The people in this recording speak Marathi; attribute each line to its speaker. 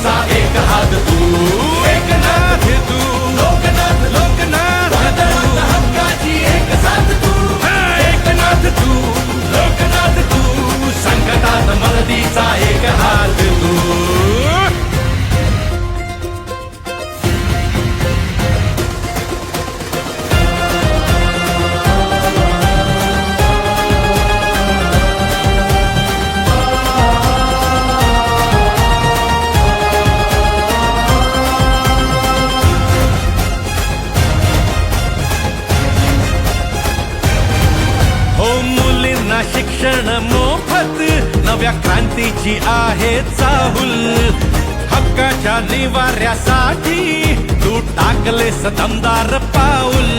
Speaker 1: देशाचा एक हात तू एकनाथ तू. लोकनाथ लोकनाथ हक्काची एक साथ तू. एकनाथ तू. लोकनाथ तू. संकटात मदतीचा एक हात तू. शिक्षण मोफत नव्या क्रांतीची आहे चाहुल. हक्काच्या निवाऱ्यासाठी तू टाकले सदमदार पाऊल.